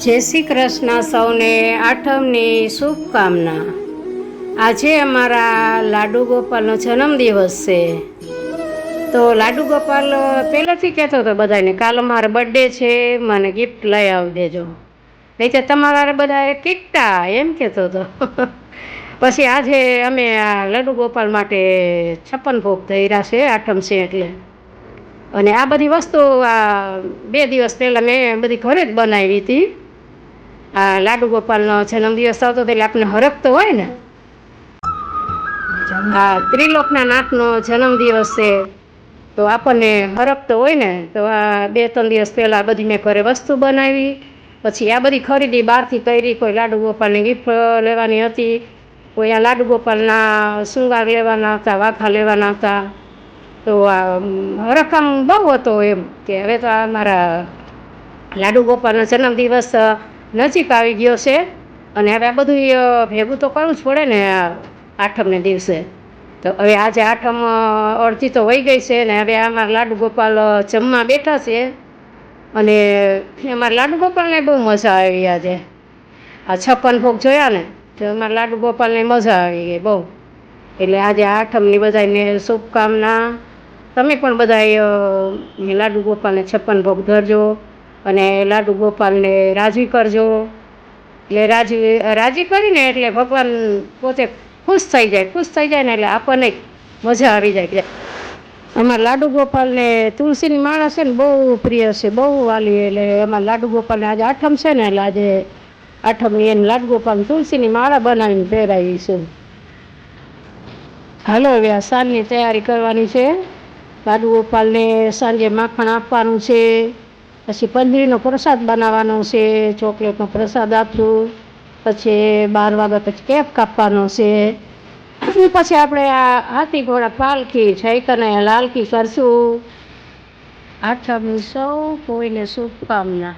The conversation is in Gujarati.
જય શ્રી કૃષ્ણ સૌને આઠમની શુભકામના. આજે અમારા લાડુ ગોપાલનો જન્મદિવસ છે. તો લાડુ ગોપાલ, પહેલાંથી કહેતો હતો બધાને, કાલ મારો બર્થડે છે, મને ગિફ્ટ લઈ આવી દેજો. નહીં તો તમારા બધા કીકતા એમ કહેતો હતો. પછી આજે અમે આ લાડુ ગોપાલ માટે છપ્પન ભોગ ધર્યા છે, આઠમ છે એટલે. અને આ બધી વસ્તુ આ બે દિવસ પહેલાં મેં બધી ઘરે જ બનાવી હતી. આ લાડુ ગોપાલનો જન્મદિવસ આવતો એટલે આપણે હરખતો હોય ને? આ ત્રિલોકના નાથનો જન્મદિવસ છે. તો આપણને હરખતો હોય ને તો આ બે ત્રણ દિવસ પહેલાં બધી મેં ઘરે વસ્તુ બનાવી. પછી આ બધી ખરીદી બહારથી કરી કોઈ લાડુ ગોપાલની ગિફ્ટ લેવાની હતી કોઈ આ લાડુ ગોપાલના શૃંગાર લેવાના હતા વાઘા લેવાના હતા. તો આ રકમ બહુ હતો એમ કે હવે તો આ મારા લાડુ ગોપાલનો જન્મદિવસ નજીક આવી ગયો છે. અને હવે આ બધું ભેગું તો કરવું જ પડે ને આઠમને દિવસે. તો હવે આજે આઠમ અડધી તો વહી ગઈ છે ને હવે અમારા લાડુ ગોપાલ જમવા બેઠા છે. અને અમારા લાડુ ગોપાલને બહુ મજા આવી આજે. આ છપ્પન ભોગ જોયા ને, તો અમારા લાડુ ગોપાલને મજા આવી ગઈ બહુ. એટલે આજે આઠમની બધાને શુભકામના. તમે પણ બધા લાડુ ગોપાલને છપ્પન ભોગ ધરજો. અને લાડુ ગોપાલને રાજી કરજો. એટલે રાજી રાજી કરીને એટલે ભગવાન પોતે ખુશ થઈ જાય, ખુશ થઈ જાય ને એટલે આપણને મજા આવી જાય કે અમારા લાડુ ગોપાલને તુલસીની માળા છે ને બહુ પ્રિય છે, બહુ વાલી એટલે અમારા લાડુ ગોપાલને આજે આઠમ છે ને એટલે આજે આઠમની એને લાડુ ગોપાલ તુલસીની માળા બનાવીને પહેરાવી છે. હાલો, હવે આ સાંજની તૈયારી કરવાની છે. લાડુ ગોપાલને સાંજે માખણ આપવાનું છે. પછી પંદરીનો પ્રસાદ બનાવવાનો છે, ચોકલેટનો પ્રસાદ આપશું, પછી બાર વાગ્યા પછી કેપ કાપવાનો છે. પછી આપણે આ હાથી ઘોડા પાલખી છૈકને લાલકી કરશું. આઠમની સૌ કોઈને શુભકામના.